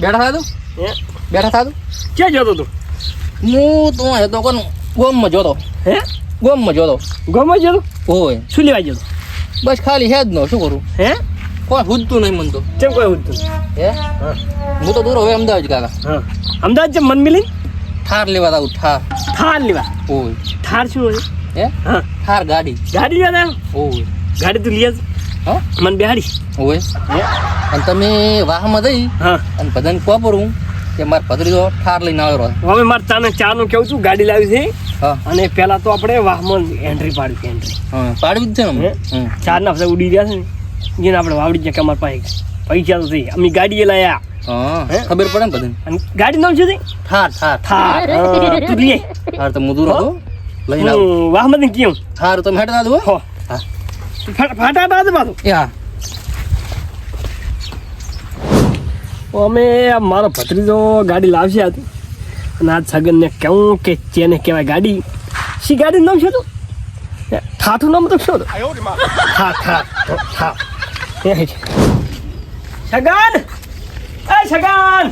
બેઠા થાય તું? હે? બેઠા થા તું? ક્યાં જતો તું હું તો હતો કોણ? ગોમમાં જોતો. હે? ગોમમાં જોતો. ગોમમાં જતો? હોય શું લેવા જતો બસ ખાલી હે જ નો શું કરું? હે? કોઈ હુદતું નહીં મન તો. કેમ કોઈ હુદતું હે? હા. તો દૂર હવે અમદાવાદ કાકા. હા. અમદાવાદ જેમ મન મિલી? થાર લેવા આવું થાર. થાર લેવા? હોય થાર શું હોય? હે? હા. થાર ગાડી. ગાડી લેવા? હોય ગાડી તું હા મને બેહાડી. હોય અને તમે વાહમાં જઈ હા. અને બધાને કોપરું કે મારે પતરીજો ઠાર લઈને આવ્યો હવે મારે તાને ચાનું કેવું છું? ગાડી લાવી છે. અને પેલા તો આપણે વાહમાં એન્ટ્રી પાડી છે એન્ટ્રી પાડવી જ છે ને ચાર ના બધા ઉડી રહ્યા છે ને જેને આપણે વાવડી કે અમારા પાસે પૈસા તો થઈ અમે ગાડીએ લાયા? ખબર પડે ને બધાને? અને ગાડી નામ છે? ઠાર ઠાર. થાર તું લે. ઠાર તો મુદુરો લઈને વાહમાં કેમ ઠાર તો મેળતા દો હો. હા. ફાટા ફાટા પાડે યા. હા અમે મારો ભત્રીજો ગાડી લાવશે આજે અને આજ સગનને કહું કે જેને કહેવાય ગાડી. શી ગાડી નામ છે તું? ઠાઠું નામ તો શું હા એ છે. સગન એ સગન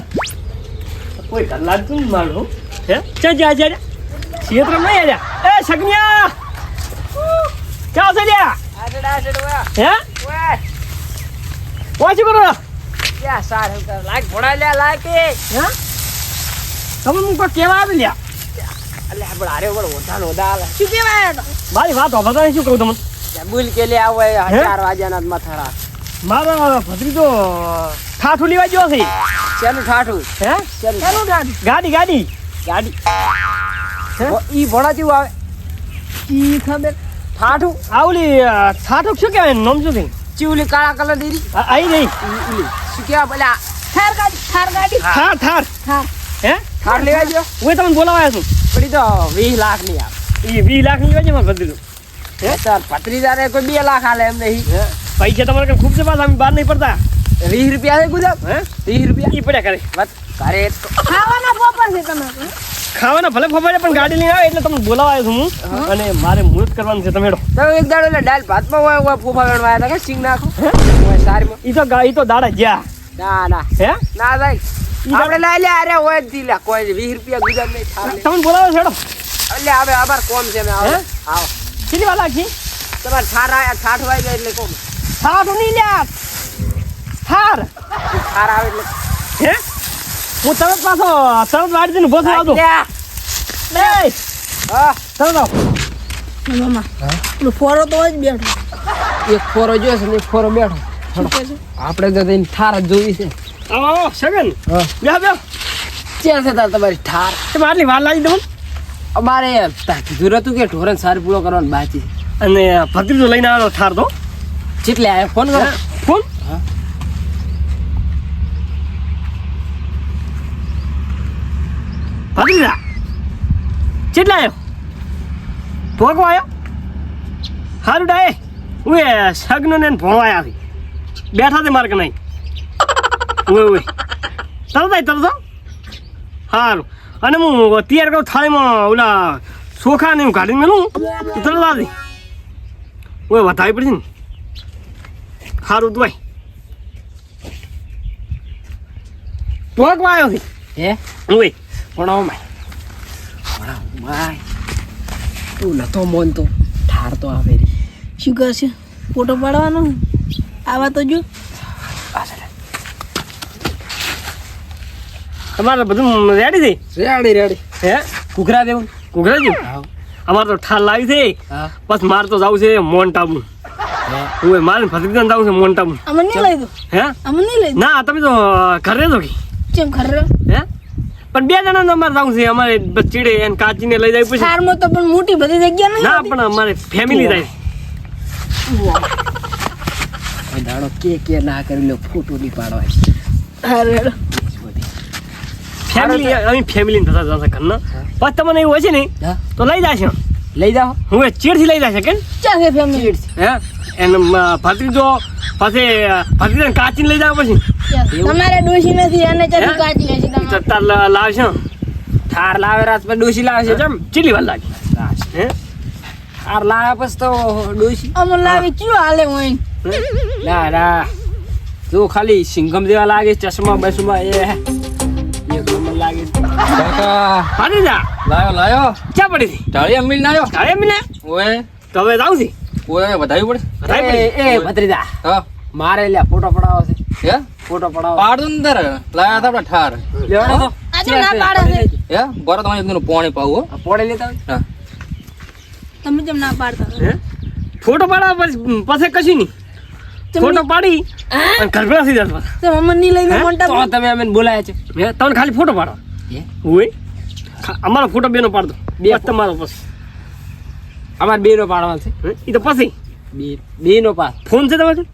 કોઈ કલાક તું મારું હે. ચા જા જા ક્ષેત્ર નહીં આજા એ સગન્યા ક્યાં છે હે? વાંચી કરો. હે? તમે હું કોઈ કેવા આવી લ્યા? શું કહેવાય તો મારી વાત હોભા શું કહું તમને? બુલ કે લે આવે હે? ચાર વાગ્યાના જ મથારા મારો ભત્રીજો ઠાઠું લેવા ગયો છે. શેનું ઠાઠું? હે? શેનું ચાલો ગાડી ગાડી. ગાડી. ઈ ભોળા જેવું આવે. ઈ ખબર ઠાઠું આવલી ઠાઠું શું કહેવાય? નામ શું છે ચીવલી કાળા કલરની આઈ નહીં. શું કેવા પેલા થાર ગાડી થાર ગાડી. થાર થાર. થાર. હે? થાર લેવા જો હું તમને બોલાવાયા છું. પડી તો વીસ લાખની આવે. એ વીસ લાખની લેવા છે મારા ભત્રીજો તાર ભત્રીજાને કોઈ બે લાખ આલે એમ નહીં. પૈસા તમારે કેમ ખૂબ છે પાછા અમે બહાર નહીં પડતા. વીસ રૂપિયા છે ગુજાબ? હે? વીસ રૂપિયા? એ પડ્યા કરે. વાત કરે તો. ખાવાના પોપર છે તમે. તો. ખાવાના ભલે ફફાડે પણ ગાડી લઈને આવે એટલે તમને બોલાવાયો છું હું. અને મારે મુહૂર્ત કરવાનું છે તમે હેડો. તો એક દાડો એટલે દાલ ભાતમાં હોય હોય ફૂફા આવ્યા હતા કે સિંગ નાખો? સારી ઈ તો ગા- ઈ તો દાડા ગયા ના ના. હે? ના ભાઈ. આપણે લઈ લે અરે હોય જ દી કોઈ વીસ રૂપિયા ગુજરાત નહીં થાય. તમને બોલાવો છેડો એટલે આવે આભાર કોમ છે મેં આવો? આવો. કેટલી વાર લાગશે? તમારે થાર આયા ઠાઠ વાઈ જાય એટલે કોમ. ઠાઠું નહીં લ્યા. થાર. થાર આવે એટલે. હે? હું તરત પાછો તરત વાડી દઈને ભોસવા આવતો હા. તરત આવ. મામા. પેલો ફોરો તો જ બેઠો. એક ફોરો જોયો છે ને એક ફોરો બેઠો. આપણે તો તેની ઠાર જ જોવી છે. આવો આવો સગન હા. બે બે ચેર છે તાર તમારી ઠાર તમે આટલી વાર લાવી દઉં અમારે કીધું હતું કે ઢોરણ સારી પૂરો કરવાનો બાકી છે. અને ભત્રીજો લઈને આવ્યો ઠાર તો. જેટલે આવ્યો ફોન કરો. ફોન હા. ભત્રીજા કેટલા આવ્યો ભોગો આવ્યો સારું ડાય હું એ સગનો ને ભોણો આવી. છે બેઠા તે માર્ગ નહીં. ઓય ઓય તરત આય તરત આવ. સારું અને હું તૈયાર કરું થાળીમાં ઓલા ચોખા ને હું કાઢીને મેલું તરત લાવી. ઓય વધાવી પડશે ને. સારું તું ભાઈ. ભોગવા આવ્યો છે. હે? ઓય પણ ઓ માય તું નતો મોનતો ઠાર તો આવે રી શું કરશે ફોટો પાડવાનો? આવા તો જો. તમારે બધું રેડી થઈ રેડી રેડી હે? કુકરા દેવું? કુકરા જેવું અમારે તો ઠાર લાવી છે. બસ મારે તો જવું છે મોન્ટાબુ હું. મારે ભત્રીજાને જવું છે મોન્ટાબુ અમે નહીં લઈ દો. હે? અમે નહીં લઈ ના તમે તો ઘરે દો કે ચેમ ખરે હે? પણ બે જણા અમારે જવું છે અમારે ચીડે એને કાચીને લઈ જાય પછી. કારમાં તો પણ મોટી બધી જગ્યા નહીં ના પણ અમારે ફેમિલી જાય. દાડો કે કે ના કરી લો ફોટો નહીં પાડવા અરે ફેમિલી અમે ફેમિલી થતા જતા ઘરના. પછી તમને એવું હોય ને હા. તો લઈ જશે. લઈ જાઓ. હું એ ચીડથી લઈ જશે કે ચાલે છે ફેમિલી હે? એને ભત્રીજો પછી ભત્રીજાને કાચીને લઈ જાઓ પછી. તમારે ડોશી નથી અને હે? કાચી હશે તમારે? તાર લ- લાવશે? લાવે રાત પર ડોસી લાવે જમ ચીલી વાર લાગે. હે? ઠાર લાવે પછી તો ડોસી અમે લાવી કયું હાલે હોય ના ના. જો ખાલી સિંગમ જેવા લાગે ચશ્મા બસમાં એ લાગે. કાકા. ભત્રીજા લાયો લાયો. ક્યાં પડી હતી? ઢાળી અમીલ ના આવ્યો તારે મિલે ઓએ તો હવે જાઉં છે. ઓએ વધાવી પડે? એ પડી. એ ભત્રીજા. હા. મારે લ્યા ફોટો પડાવો છે. હે? ફોટો પડાવો. પાડું અંદર તારે. લાયા હતા આપણે ઠાર. લેવાનો તો? આ ના પાડે છે હે? ગોરો તમારે એકદમ પાણી પાવું હો. પોડે લેતા હા. તમે જેમ ના પાડતા હે? ફોટો પાડવા પછી પછી કશું નહીં. ફોટો પાડી અને ઘર ભેગા થઈ જતા તો મમ્મી ની લઈને? મોટા તો તમે અમને બોલાયા છે. હે? તમને ખાલી ફોટો પાડો. હે? હોય? અમારો ફોટો બેનો પાડતો બે તમારો પછી અમાર બેનો પાડવાનો છે. હે? એ તો પછી. બે બેનો પાસ ફોન છે તમારે?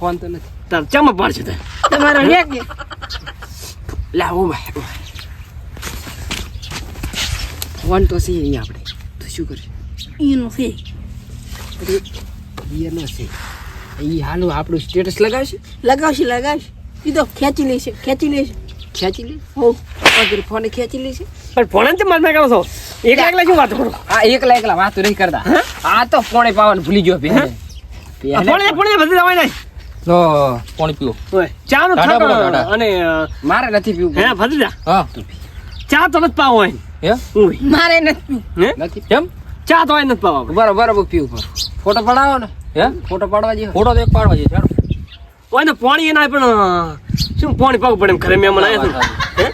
ફોન તો નથી. તાર ચમ પડશે તાર તમારો લે કે લા ઓ ભાઈ ફોન તો છે અહીંયા આપણે તો શું કરશે? એનો છે. એનો છે. એ હાલું આપણું સ્ટેટસ લગાવશે? લગાવશે લગાવશે. કીધો તો ખેંચી લેશે ખેંચી લેશે. ખેંચી લે? હો. અગર ફોને ખેંચી લેશે. પણ ફોન જ માર કરો છો? એકલા એકલા શું વાત કરો? આ એકલા એકલા વાતો નહીં કરતા. આ તો ફોને પાવન ભૂલી ગયો બે ફોણે ફોન બધી જવાય નહીં લો પાણી પીવો. ચા નો થાક અને મારે નથી પીવું હે ફરજા હા. ચા તો નથી પાવો હે? મારે નથી હે? નથી. કેમ? ચા તો નથી પાવો બરાબર બરોબર પીવું પર ફોટો પડાવો ને. હે? ફોટો પાડવા જઈએ ફોટો તો એક પાડવા જઈએ ચાલો. ઓય ને પાણી એના પણ શું પાણી પાવું પડે એમ ઘરે મને આવ્યા હે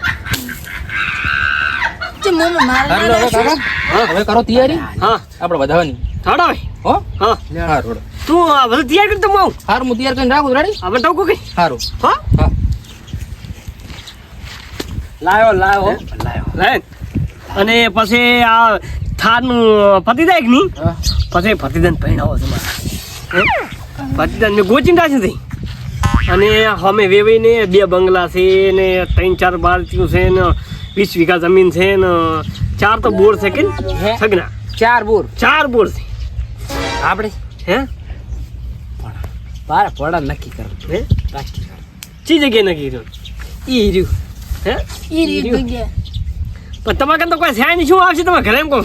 હવે કરો તૈયારી? હા. આપણે વધાવાની થાડા હોય હો? હા. હારું તું બધું તૈયાર કરી તો હું હારું હું તૈયાર કરીને રાખું રેડી હવે તો કઈ હારું. હા? હા. લાયો લાયો. લાયો. લે અને પછી આ થારનું જાય કે નહીં. પછી પતિદાન પહેણાવો તમારે. હે? પતિદાન મેં ગોચિંતા છે થઈ અને અમે વેવીને બે બંગલા છે ને ત્રણ ચાર બાળતીઓ છે ને વીસ વીઘા જમીન છે ને ચાર તો બોર છે કે? સગના? ચાર બોર. ચાર બોર છે. આપણે હે? બાર પડા નક્કી કરો હે? બાકી કરો. ચી જગ્યાએ નક્કી કર્યું? ઈ રહ્યું. હે? ઈ રીત પણ તમારે તો કોઈ છે નહીં શું આવશે તમે ઘરે એમ કહો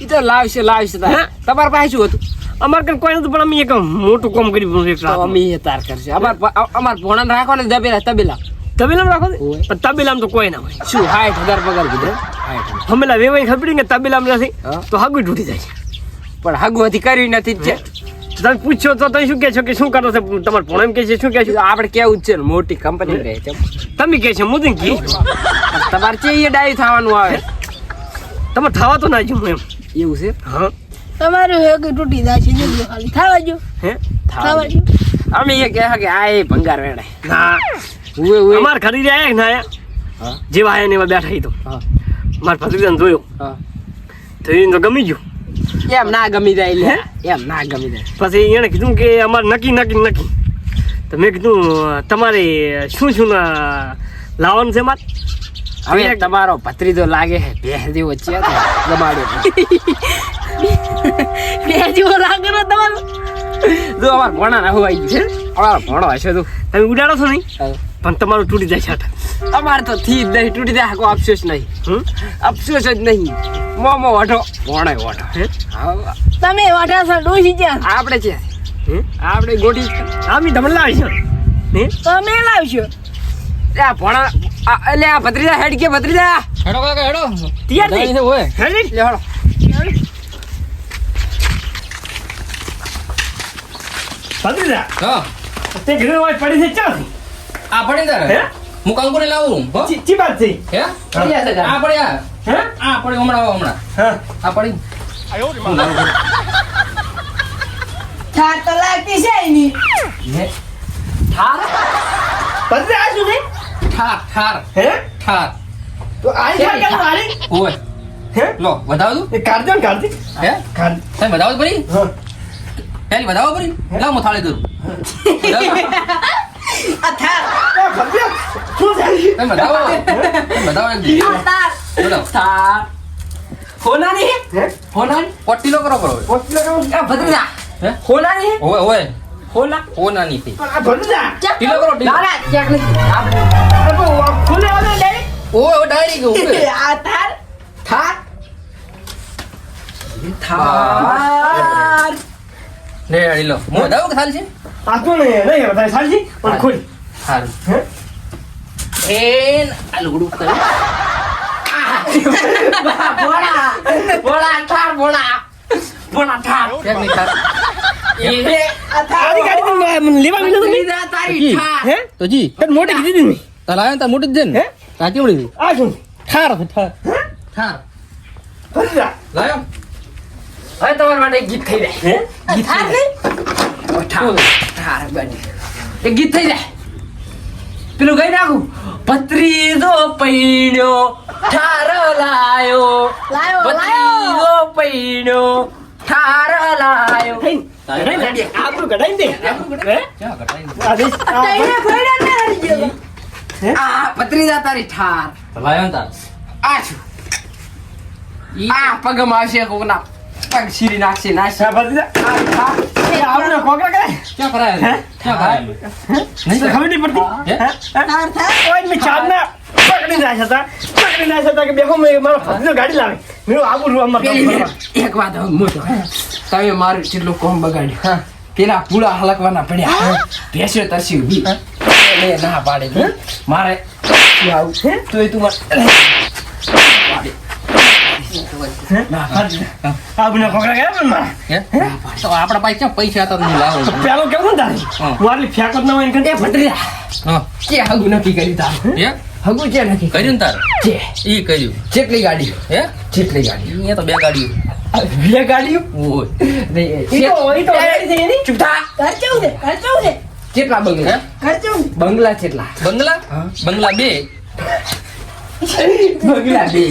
એ તો લાવશે લાવશે. હે? તમારે પાસે શું હતું? અમારે કઈ કોઈ નતું પણ અમે એક મોટું કામ એક અમે એ તાર કરશે. અમાર અમાર ભોણાને રાખો ને દબેલા તબેલા. તબેલામાં રાખો. પણ તબેલામાં તો કોઈ ના હોય. શું હાઠ હજાર પગાર કીધો. હમેલા વેવાઈ ખબર કે તબેલામાં નથી? તો હાગું તૂટી જાય. પણ હાગું હતી કર્યું નથી જ છે. તમે પૂછ્યો તો તમે શું કહે છો કે શું કરો છો? તમારે પણ એમ કહે છે શું કહે છો? આપણે કેવું જ છે ને મોટી કંપની રહે છે. તમે કહે છે મુદિન કી? તમારે છે એ ડાયું થવાનું આવે. તમે થવા તો ના જો એમ. એવું છે? હા. તમારું એક તૂટી જાય છે જો ખાલી થાવા જો. હે? થાવા જો. અમે એ કહે કે આ એ ભંગાર વેડે. ના ઉવે ઉવે. અમાર ખરીદી આયા કે ના આયા હા. જેવા આયા ને એવા બેઠા તો. હા. મારા ભત્રીજાને જોયો. હા. તો એને તો ગમી ગયું. એમ ના ગમી જાય લે. એમ ના ગમી જાય. પછી એણે કીધું કે અમારે નક્કી નક્કી નક્કી. તો મેં કીધું તમારે શું શું લાવવાનું છે મારે? હવે તમારો ભત્રીજો લાગે છે બે જેવો છે ગમાડ્યો બે જેવો લાગે ને તમારું? જો અમારે ભોણા ના હોવાઈ છે. અમારો ભોણો હશે તો. તમે ઉડાડો છો નહીં? પણ તમારું તૂટી જાય છે. અમારે તો થી જ નહીં તૂટી જાય કોઈ અફસોસ નહીં. હમ? અફસોસ જ નહીં. મોમો વાઢો. ભોણો વાઢો. હે? તમે વાઢા છો ડોસી ત્યાં આપણે છે. હે? આપણે ગોઠી આમી તમને લાવી છે. હે? તમે લાવશો. આ ભોણા આ- એટલે આ ભત્રીજા હેડ કે ભત્રીજા? હેડો કાકા હેડો. તૈયાર થઈ? હેડી લે હેડો ભત્રીજા હા. તે ઘરે વાત પડી છે ચાલ આ પડી તારે? હે? હું કંકુને લાવું? ચી વાત છે? હે? આ પડી આ. હે. આ પડી હમણાં આવો હમણાં. હા. આ પડી. થાર તો લાગતી છે એની. હે? ભત્રીજા આ શું ઠાર ઠાર હે? ઠાર તો આઈ ઠાર કેમ મારી ઓય. હે? લો વધાવ દઉં એ કાઢજો ને હે? કાઢ. તમે વધાવો પરી હા. પેલી વધાવો પરી લાવ હું. થાળે દઉં આ થાર એ ભત્રીજા શું થાય તમે વધાવો તમે દી. તાર બોલો થાર હોનાની હે હોનાની પટ્ટીલો કરો કરો પોસ્ટ લગાવું આ હે હોનાની ઓય ઓય હોના ઓ નાની થી આ ભત્રીજા ટીલો કરો ટીલો ના ના ચેક અરે બહુ ખુલે વાળો ડાયરેક્ટ ઓય ઓ ડાયરી ગયું આ થાર થાર થાર ને લો હું વધાવો કે છે આ તો નહીં નહીં વધારે સારી પણ ખુલ. સારું હે? એન આ લુગડું કર્યું ભોળા ભોળા ઠાર ભોળા ભોળા ઠાર. કેમ નહીં એ? ઠાર. મોટી કીધી ને તાર તાર મોટી જ છે ને. કેવડી હતી આ શું? ઠાર ઠાર. ઠાર. લાવ્યો હવે તમારા માટે ગીત થઈ જાય ગીત થઈ જાય ઠાર. બની. ગીત થઈ જાય. પેલું ગઈ નાખું. પત્રીજો પૈણ્યો ઠાર લાયો. લાયો લાયો. પત્રીજો પૈણ્યો ઠાર લાયો. આપણું કઢાઈ દે. આ દેશ આ તઈને ફોડ્યા ને હારી ગયો. આ પત્રીજા તારી ઠાર. લાવ્યો તાર. આ શું આ પગમાં આવશે કોકના. પગ શીરી નાખશે નાખશે ભત્રીજા. આ ઠાર. આપણે કોકરા કરે ક્યાં કરાય હે? ક્યાં કરાય નહીં તો ખબર નહીં પડતી? હે? હે? તાર થાય ઓય મેં ચાંદના. પકડી નાખ્યા હતા પકડી નાખ્યા હતા કે બેહો મેં મારો ભત્રીજો ગાડી લાવે. મેં આબુ રૂ અમારે એક વાત મોટો તમે મારું કેટલું કોમ બગાડ્યું. હા. પેલા પૂળા હલકવાના પડ્યા. ભેસ્યો તરસી ઊભી. ના પાડે. મારે આવું. છે તો એ મારા? તો આપણા પાસે ક્યાં પૈસા હતા તો હું પેલો કેવું ને તારી? હા. હું આટલી ફેંકો ના હોય ને ભત્રીજા કે હગું નક્કી કરી તારું? હગું નક્કી કર્યું? તાર? ઈ ગાડી. હે? જેટલી ગાડી. અહીંયા તો બે ગાડીઓ. બે ગાડીઓ? ઓય. ઈ તો ઈ તો ગાડી છે એની. ચૂપ થા. કેટલા બંગલા? કેટલા? બંગલા? બંગલા બે. બંગલા બે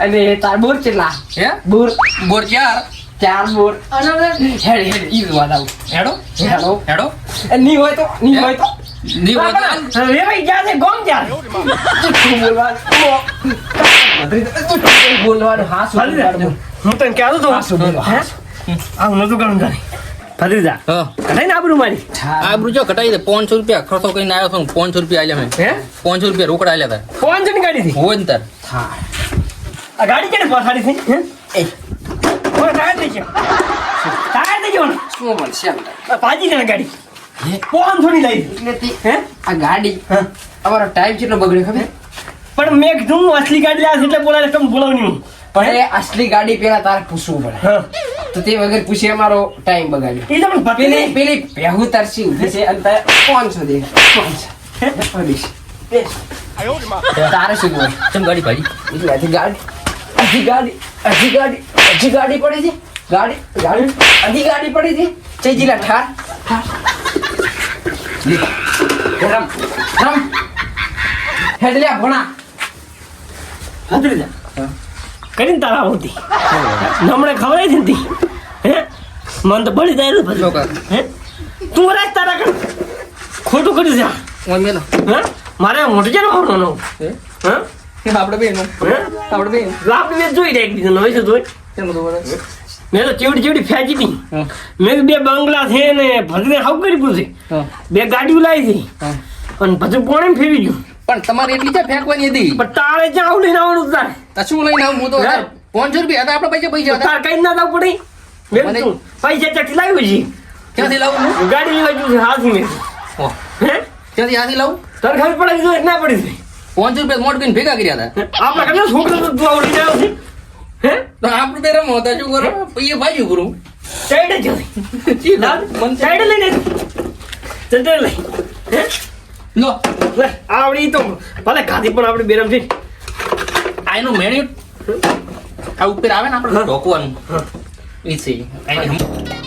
અને તાર બોર કેટલા હે બોર બોર ચાર ચાર બોર હેડ હેડ ઈ વાત આવું હેડો હેડો હેડો એ ની હોય તો ની હોય તો ની હોય તો હાલ. હવે ગયા છે ગોમ ક્યાં તું બોલવાનું તું તું બોલવાનું હા શું હું તને કહેતો તો હા શું બોલો હે? હું નતું ગણું તારી હા. કઢાઈ ને આબરૂ મારી. આબરૂ જો કટાઈ દે પાંચસો રૂપિયા ખર્ચો કરીને આવ્યો છું પાંચસો રૂપિયા આલ્યા મેં. હે? પાંચસો રૂપિયા રોકડા આલ્યા હતા પાંચની ગાડી થી? હોય ને તાર. આ ગાડી કેને પછાડી થઈ? હે? એ. ઓય ટાયર થઈ ગયો. ટાયર થઈ ગયો શું મળશે એમ? આ પાજી છે ને ગાડી. હે? પાંચસો ની લઈ એટલે તે હે? આ ગાડી હા. અમારો ટાઈમ કેટલો બગડે ખબર? પણ મેં કીધું અસલી ગાડી લાવે એટલે બોલાવે તમે બોલાવ નહીં. પણ એ અસલી ગાડી પેલા તારે પૂછવું પડે. હા. તો તે વગર પૂછે મારો ટાઈમ બગાડ્યો. એ તમને પેલી પેલી પહેહુ તરસી ઊભી છે અને તારે પાંચસો દે. પાંચસો. અડીશ. તારે શું બોલ ચમ ગાડી ભાડી એટલે હજી ગાડી હજી ગાડી હજી ગાડી હજી ગાડી પડી છે. ગાડી ગાડી હજી ગાડી પડી છે. ચેજીલા ઠાર. ઠાર રમ રમ હેડ લ્યા ભણા ભત્રીજા કરીને તારા આવતી હમણે છે તી. હે મન તો બળી જાય ભત્રીજા હે? તું રાખ તારા કર ખોટું કરી જા. ઓય મેલો. હે? મારે મોટી છે ને મોઢું હે? હે? આપણે બેનો હે? આપણે બેન લાભ બે જોઈ એક હોય છે જોઈ. કેમ તો બોલે મેં તો ચીવડી ચીવડી ફેંકી હતી મેં બે બંગલા છે ને ભજને હાવ કરી પૂછે. બે ગાડીઓ લાવી હતી પણ અને પછી પોણે ફેરવી ગયું. પણ તમારે એટલી જ ફેંકવાની હતી પણ તારે જ્યાં આવું લઈને આવવાનું તારે? શું લઈને આવું? હું તો? પાંચસો રૂપિયા હતા આપડે પૈસા પૈસા તારે કઈ ના જવું પડે? કીધું પૈસા ત્યાંથી લાવ્યું છે? ક્યાંથી લાવું હું? ગાડી લેવા છે હાથી મેં. હે? ક્યાંથી હાથી લાવું? તારે ખબર પડે ના પડી છે? પાંચ રૂપિયા મોટ કરીને ભેગા કર્યા હતા. આપણા કેટલા છોકરા તું આવડી ગયો છે? હે? તો આપણે બે રમો હતા શું કરો? પૈયે ભાજી કરું સાઈડ જ મન સાઈડ લઈને ચંદ્ર લઈ. હે? લો. લે આવડી તો. ભલે ખાધી પણ આપણે બેરમ છે. આઈનું મેન્યુ? આ ઉપર આવે ને આપણે ઢોકવાનું. એ છે આની હમ-